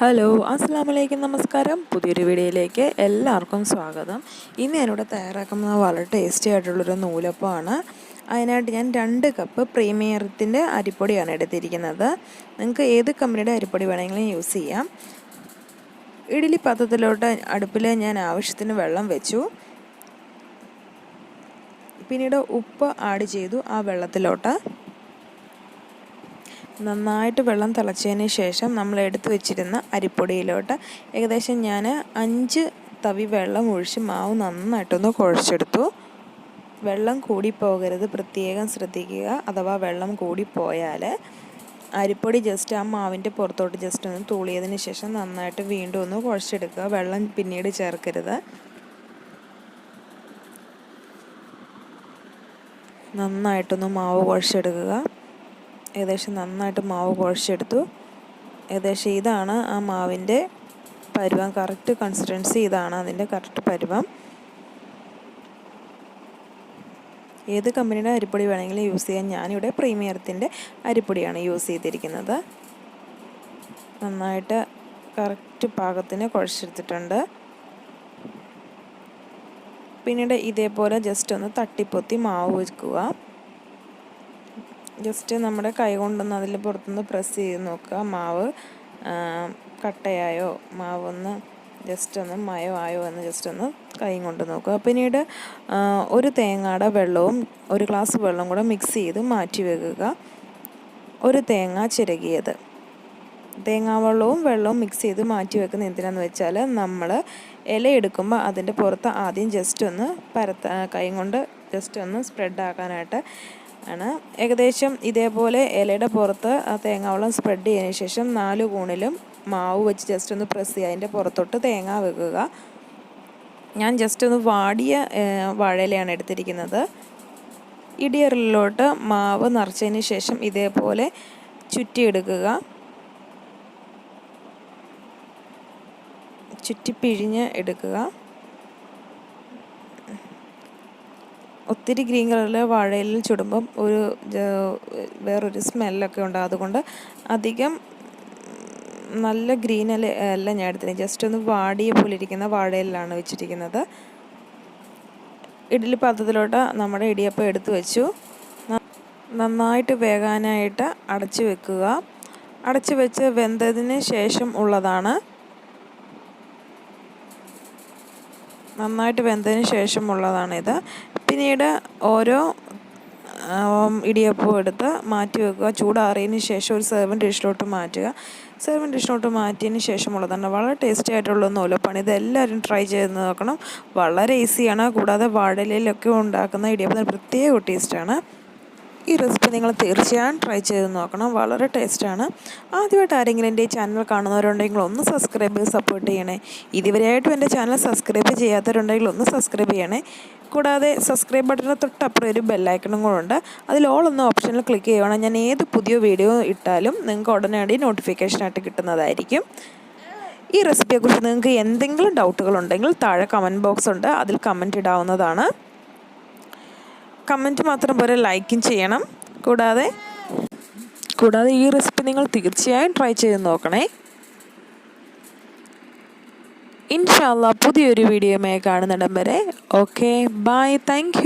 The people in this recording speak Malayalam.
ഹലോ അസ്സാമലൈക്കും നമസ്കാരം. പുതിയൊരു വീഡിയോയിലേക്ക് എല്ലാവർക്കും സ്വാഗതം. ഇന്ന് ഞാനിവിടെ തയ്യാറാക്കുന്നത് വളരെ ടേസ്റ്റി ആയിട്ടുള്ളൊരു നൂലപ്പമാണ്. അതിനായിട്ട് ഞാൻ രണ്ട് കപ്പ് പ്രീമിയറത്തിന്റെ അരിപ്പൊടിയാണ് എടുത്തിരിക്കുന്നത്. നിങ്ങൾക്ക് ഏത് കമ്പനിയുടെ അരിപ്പൊടി വേണമെങ്കിലും യൂസ് ചെയ്യാം. ഇഡ്ഡലി പാത്രത്തിലോട്ട് അടുപ്പിൽ ഞാൻ ആവശ്യത്തിന് വെള്ളം വെച്ചു. പിന്നീട് ഉപ്പ് ആഡ് ചെയ്തു ആ വെള്ളത്തിലോട്ട്. നന്നായിട്ട് വെള്ളം തിളച്ചതിന് ശേഷം നമ്മൾ എടുത്തു വെച്ചിരുന്ന അരിപ്പൊടിയിലോട്ട് ഏകദേശം ഞാൻ അഞ്ച് തവി വെള്ളം ഒഴിച്ച് മാവ് നന്നായിട്ടൊന്ന് കുഴച്ചെടുത്തു. വെള്ളം കൂടിപ്പോകരുത്. പ്രത്യേകം ശ്രദ്ധിക്കുക. അഥവാ വെള്ളം കൂടിപ്പോയാൽ അരിപ്പൊടി ജസ്റ്റ് ആ മാവിന്റെ പുറത്തോട്ട് ജസ്റ്റ് ഒന്ന് തൂളിയതിന് ശേഷം നന്നായിട്ട് വീണ്ടും ഒന്ന് കുഴച്ചെടുക്കുക. വെള്ളം പിന്നീട് ചേർക്കരുത്. നന്നായിട്ടൊന്ന് മാവ് കുഴച്ചെടുക്കുക. ഏകദേശം നന്നായിട്ട് മാവ് കുഴച്ചെടുത്തു. ഏകദേശം ഇതാണ് ആ മാവിന്റെ പരുവം. കറക്റ്റ് കൺസിസ്റ്റൻസി ഇതാണ് അതിന്റെ കറക്റ്റ് പരുവം. ഏത് കമ്പനിയുടെ അരിപ്പൊടി വേണമെങ്കിലും യൂസ് ചെയ്യാൻ ഞാനിവിടെ പ്രീമിയറത്തിന്റെ അരിപ്പൊടിയാണ് യൂസ് ചെയ്തിരിക്കുന്നത്. നന്നായിട്ട് കറക്റ്റ് പാകത്തിന് കുഴച്ചെടുത്തിട്ടുണ്ട്. പിന്നീട് ഇതേപോലെ ജസ്റ്റ് ഒന്ന് തട്ടിപ്പൊത്തി മാവ് വയ്ക്കുക ജസ്റ്റ് നമ്മുടെ കൈ കൊണ്ടൊന്ന് അതിൽ പുറത്തുനിന്ന് പ്രസ് ചെയ്ത് നോക്കുക. മാവ് കട്ടയായോ? മാവൊന്ന് ജസ്റ്റ് ഒന്ന് മയമായോ എന്ന് ജസ്റ്റ് ഒന്ന് കൈ കൊണ്ട് നോക്കുക. പിന്നീട് ഒരു തേങ്ങയുടെ വെള്ളവും ഒരു ഗ്ലാസ് വെള്ളം കൂടെ മിക്സ് ചെയ്ത് മാറ്റി വെക്കുക. ഒരു തേങ്ങ ചിരകിയത്. തേങ്ങാവെള്ളവും വെള്ളവും മിക്സ് ചെയ്ത് മാറ്റി വെക്കുന്ന എന്തിനാന്ന് വെച്ചാൽ നമ്മൾ ഇല എടുക്കുമ്പോൾ അതിന്റെ പുറത്ത് ആദ്യം ജസ്റ്റ് ഒന്ന് പരത്ത കൈ കൊണ്ട് ജസ്റ്റ് ഒന്ന് സ്പ്രെഡ് ആക്കാനായിട്ട് ആണ്. ഏകദേശം ഇതേപോലെ ഇലയുടെ പുറത്ത് ആ തേങ്ങാവെള്ളം സ്പ്രെഡ് ചെയ്തതിന് ശേഷം നാല് കൂണിലും മാവ് വെച്ച് ജസ്റ്റ് ഒന്ന് പ്രസ് ചെയ്യുക. അതിന്റെ പുറത്തോട്ട് തേങ്ങ വെക്കുക. ഞാൻ ജസ്റ്റ് ഒന്ന് വാടിയ വാഴയിലയാണ് എടുത്തിരിക്കുന്നത്. ഇടിയറിലോട്ട് മാവ് നിറച്ചതിന് ശേഷം ഇതേപോലെ ചുറ്റിയെടുക്കുക. ചുറ്റി പിഴിഞ്ഞ് എടുക്കുക. ഒത്തിരി ഗ്രീൻ കളറിൽ വാഴയിൽ ചുടുമ്പം ഒരു വേറൊരു സ്മെല്ലൊക്കെ ഉണ്ട്. അതുകൊണ്ട് അധികം നല്ല ഗ്രീൻ അല്ല അല്ല ഞാൻ എടുത്തിന് ജസ്റ്റ് ഒന്ന് വാടിയ പോലെ ഇരിക്കുന്ന വാഴയിലാണ് വെച്ചിരിക്കുന്നത്. ഇഡ്ഡലി പാത്രത്തിലോട്ട് നമ്മുടെ ഇടിയപ്പം എടുത്തു വെച്ചു. നന്നായിട്ട് വേകാനായിട്ട് അടച്ചു വെക്കുക. അടച്ചു വെച്ച് വെന്തതിന് ശേഷം ഉള്ളതാണ്. നന്നായിട്ട് വെന്തതിന് ശേഷമുള്ളതാണിത് പിന്നീട് ഓരോ ഇടിയപ്പവും എടുത്ത് മാറ്റി വെക്കുക. ചൂടാറിയതിന് ശേഷം ഒരു സെർവൻ ഡിഷിലോട്ട് മാറ്റുക. സെർവൻ ഡിഷിലോട്ട് മാറ്റിയതിന് ശേഷമുള്ളതാണ് വളരെ ടേസ്റ്റി ആയിട്ടുള്ള നൂലപ്പാണ് ഇത് ഇതെല്ലാവരും ട്രൈ ചെയ്ത് നോക്കണം. വളരെ ഈസിയാണ് കൂടാതെ വാഴയിലൊക്കെ ഉണ്ടാക്കുന്ന ഇടിയപ്പം പ്രത്യേക ടേസ്റ്റാണ് ഈ റെസിപ്പി നിങ്ങൾ തീർച്ചയായും ട്രൈ ചെയ്ത് നോക്കണം. വളരെ ടേസ്റ്റാണ് ആദ്യമായിട്ട് ആരെങ്കിലും എന്റെ ചാനൽ കാണുന്നവരുണ്ടെങ്കിൽ ഒന്ന് സബ്സ്ക്രൈബ് ചെയ്ത് സപ്പോർട്ട് ചെയ്യണേ. ഇതുവരെയായിട്ടും എന്റെ ചാനൽ സബ്സ്ക്രൈബ് ചെയ്യാത്തവരുണ്ടെങ്കിൽ ഒന്ന് സബ്സ്ക്രൈബ് ചെയ്യണേ. കൂടാതെ സബ്സ്ക്രൈബ് ബട്ടണിന് തൊട്ടപ്പുറം ഒരു ബെല്ലൈക്കണും കൂടെ ഉണ്ട്. അതിൽ ഓൾ എന്ന ഓപ്ഷനിൽ ക്ലിക്ക് ചെയ്യണം ഞാൻ ഏത് പുതിയ വീഡിയോ ഇട്ടാലും നിങ്ങൾക്ക് ഉടനടി നോട്ടിഫിക്കേഷനായിട്ട് കിട്ടുന്നതായിരിക്കും. ഈ റെസിപ്പിയെക്കുറിച്ച് നിങ്ങൾക്ക് എന്തെങ്കിലും ഡൗട്ടുകളുണ്ടെങ്കിൽ താഴെ കമന്റ് ബോക്സ് ഉണ്ട്. അതിൽ കമന്റ് ഇടാവുന്നതാണ്. കമന്റ് മാത്രം പോലെ ലൈക്കും ചെയ്യണം. കൂടാതെ കൂടാതെ ഈ റെസിപ്പി നിങ്ങൾ തീർച്ചയായും ട്രൈ ചെയ്ത് നോക്കണേ. ഇൻഷാല്ല പുതിയൊരു വീഡിയോയുമായി കാണുന്നിടം വരെ. Okay bye thank